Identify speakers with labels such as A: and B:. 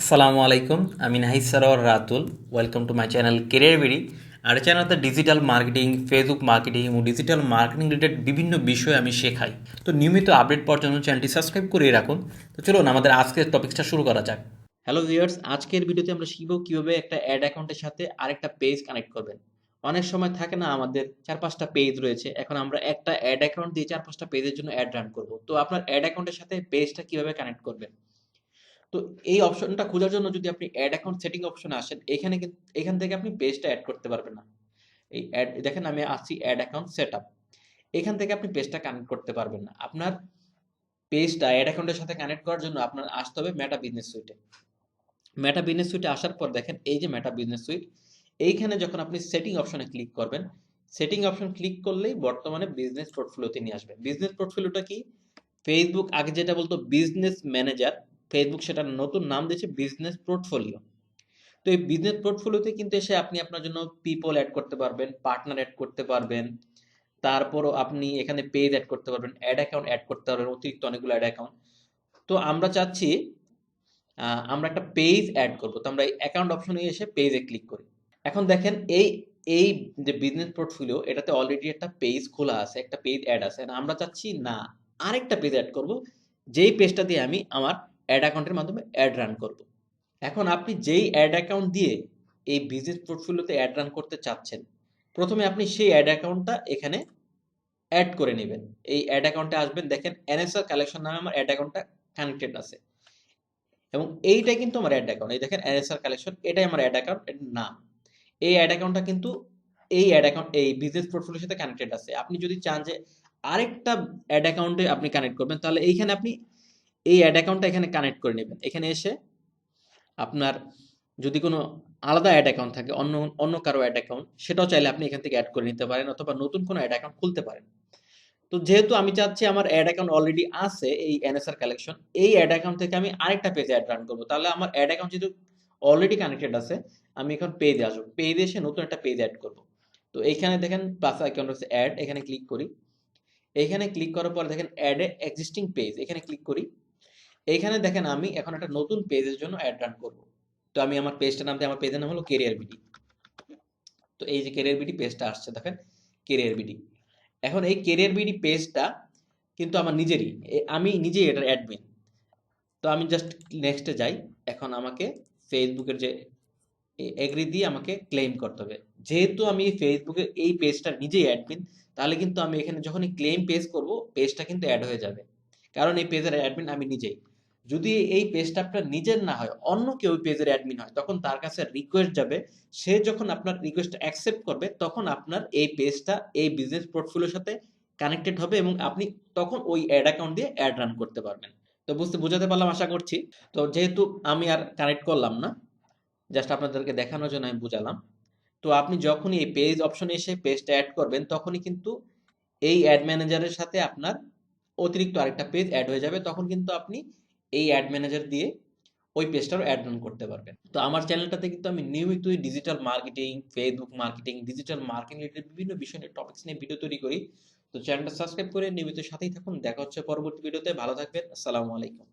A: আসসালামু আলাইকুম, আমি Nahid Sarwar Ratul. Welcome to my channel career BD আর চ্যানেলতে ডিজিটাল মার্কেটিং ফেসবুক মার্কেটিং এবং ডিজিটাল মার্কেটিং রিলেটেড বিভিন্ন বিষয় আমি শেখাই। তো নিয়মিত আপডেট পাওয়ার জন্য চ্যানেলটি সাবস্ক্রাইব করে রাখুন। তো চলুন, আমাদের আজকের টপিকসটা শুরু করা যাক। হ্যালো ভিউয়ার্স আজকের ভিডিওতে আমরা শিখব কীভাবে একটা অ্যাড অ্যাকাউন্টের সাথে আরেকটা পেজ কানেক্ট করবেন। অনেক সময় থাকে না, আমাদের চার পাঁচটা পেজ রয়েছে। এখন আমরা একটা অ্যাড অ্যাকাউন্ট দিয়ে চার পাঁচটা পেজের জন্য অ্যাড রান করব। তো আপনার অ্যাড অ্যাকাউন্টের সাথে পেজটা কীভাবে কানেক্ট করবেন? তো এই অপশনটা খোঁজার জন্য যদি আপনি অ্যাড অ্যাকাউন্ট সেটিং অপশনে আসেন, এখানে কিন্তু, এখান থেকে আপনি পেজটা অ্যাড করতে পারবেন না। এই অ্যাড দেখেন আমি আসছি অ্যাড অ্যাকাউন্ট সেট আপ এখান থেকে আপনি পেজটা কানেক্ট করতে পারবেন না। আপনার পেজটা অ্যাড অ্যাকাউন্টের সাথে কানেক্ট করার জন্য আপনার আসতে হবে মেটা বিজনেস সুইটে মেটা বিজনেস সুইটে আসার পর দেখেন, এই যে মেটা বিজনেস সুইট এইখানে যখন আপনি সেটিং অপশনে ক্লিক করবেন সেটিং অপশন ক্লিক করলেই বর্তমানে বিজনেস পোর্টফোলিওতে নিয়ে আসবে বিজনেস পোর্টফোলিওটা কি? ফেসবুক আগে যেটা বলতো বিজনেস ম্যানেজার ফেসবুক সেটা নতুন নাম দিয়েছে বিজনেস পোর্টফোলিও তো এই বিজনেস পোর্টফোলিওতে কিন্তু এসে আপনি আপনার জন্য পিপল অ্যাড করতে পারবেন পার্টনার অ্যাড করতে পারবেন। তারপরও আপনি এখানে পেজ অ্যাড করতে পারবেন অ্যাড অ্যাকাউন্ট অ্যাড করতে পারবেন, অতিরিক্ত অনেকগুলো অ্যাড অ্যাকাউন্ট তো আমরা চাচ্ছি আমরা একটা পেজ অ্যাড করব। তো আমরা এই অ্যাকাউন্ট অপশনে এসে পেজে ক্লিক করি। এখন দেখেন, এই এই যে বিজনেস পোর্টফোলিও এটাতে অলরেডি একটা পেজ খোলা আছে, একটা পেজ অ্যাড আছে। আমরা চাচ্ছি না, আরেকটা পেজ অ্যাড করব। যেই পেজটা দিয়ে আমি আমার অ্যাড অ্যাকাউন্টের মাধ্যমে অ্যাড রান করব। এখন আপনি যেই অ্যাড অ্যাকাউন্ট দিয়ে এই বিজনেস পোর্টফোলিওতে অ্যাড রান করতে চাচ্ছেন, প্রথমে আপনি সেই অ্যাড অ্যাকাউন্টটা এখানে অ্যাড করে নেবেন। এই অ্যাড অ্যাকাউন্টে আসবেন, দেখেন এনএসআর কালেকশন নামে আমার অ্যাড অ্যাকাউন্টটা কানেক্টেড আছে। এবং এইটাই কিন্তু আমার অ্যাড অ্যাকাউন্ট এই দেখেন এনএসআর কালেকশন এটাই আমার অ্যাড অ্যাকাউন্ট নাম। এই অ্যাড অ্যাকাউন্টটা কিন্তু এই অ্যাড অ্যাকাউন্ট এই বিজনেস পোর্টফোলিওর সাথে কানেক্টেড আছে। আপনি যদি চান যে আরেকটা অ্যাড অ্যাকাউন্টে আপনি কানেক্ট করবেন, তাহলে এইখানে আপনি এই অ্যাড অ্যাকাউন্টটা এখানে কানেক্ট করে নেবেন। এখানে এসে আপনার যদি কোনো আলাদা অ্যাড অ্যাকাউন্ট থাকে, অন্য অন্য কারও অ্যাড অ্যাকাউন্ট সেটাও চাইলে আপনি এখান থেকে অ্যাড করে নিতে পারেন অথবা নতুন কোনো অ্যাড অ্যাকাউন্ট খুলতে পারেন। তো যেহেতু আমি চাচ্ছি আমার অ্যাড অ্যাকাউন্ট অলরেডি আছে এই এনএসআর কালেকশন এই অ্যাড অ্যাকাউন্ট থেকে আমি আরেকটা পেজে অ্যাড রান করব। তাহলে আমার অ্যাড অ্যাকাউন্ট যেহেতু অলরেডি কানেক্টেড আছে, আমি এখন পেজে আসব। পেজে এসে নতুন একটা পেজ অ্যাড করব। তো এইখানে দেখেন প্লাস আইকন হচ্ছে অ্যাড এখানে ক্লিক করি। এইখানে ক্লিক করার পর দেখেন অ্যাড এ এক্সিস্টিং পেজ এখানে ক্লিক করি। এইখানে দেখেন আমি এখন একটা নতুন পেজের জন্য অ্যাড রান করব। তো আমি আমার পেজটার নাম আমার পেজের নাম হলো কেরিয়ার বিডি তো এই যে কেরিয়ার বিডি পেজটা আসছে, দেখেন কেরিয়ার বিডি এখন এই কেরিয়ার বিডি পেজটা কিন্তু আমার নিজেরই আমি নিজেই এটার অ্যাডমিন তো আমি জাস্ট নেক্সটে যাই, এখন আমাকে ফেসবুকের যে এগ্রি দিয়ে আমাকে ক্লেম করতে হবে। যেহেতু আমি ফেসবুকের এই পেজটা নিজেই অ্যাডমিন তাহলে কিন্তু আমি এখানে যখনই ক্লেম পেজ করব পেজটা কিন্তু অ্যাড হয়ে যাবে। কারণ এই পেজের অ্যাডমিন আমি নিজেই। যদি এই পেজটা আপনার নিজের না হয়, অন্য কেউ পেজের অ্যাডমিন হয়, তখন তার কাছে রিকোয়েস্ট যাবে। সে যখন আপনার রিকোয়েস্ট অ্যাকসেপ্ট করবে, তখন আপনার এই পেজটা এই বিজনেস পোর্টফোলিওর সাথে কানেক্টেড হবে এবং আপনি তখন ওই অ্যাড অ্যাকাউন্ট দিয়ে অ্যাড রান করতে পারবেন। তো বুঝতে, বোঝাতে পারলাম, আশা করছি। তো যেহেতু আমি আর কানেক্ট করলাম না জাস্ট আপনাদেরকে দেখানোর জন্য আমি বুঝালাম। তো আপনি যখনই এই পেজ অপশনে এসে পেজটা অ্যাড করবেন, তখনই কিন্তু এই অ্যাড ম্যানেজারের সাথে আপনার অতিরিক্ত আরেকটা পেজ অ্যাড হয়ে যাবে। তখন কিন্তু আপনি এই অ্যাড ম্যানেজার দিয়ে ওই পেজটারও অ্যাড রান করতে পারবেন। তো আমার চ্যানেলটাতে কিন্তু আমি নিয়মিত digital marketing Facebook marketing digital marketing related বিভিন্ন বিষয় নিয়ে টপিক্স নিয়ে ভিডিও তৈরি করি। তো চ্যানেলটা সাবস্ক্রাইব করে নিয়মিত সাথেই থাকুন। দেখা হচ্ছে পরবর্তী ভিডিওতে ভালো থাকবেন। আসসালামু আলাইকুম।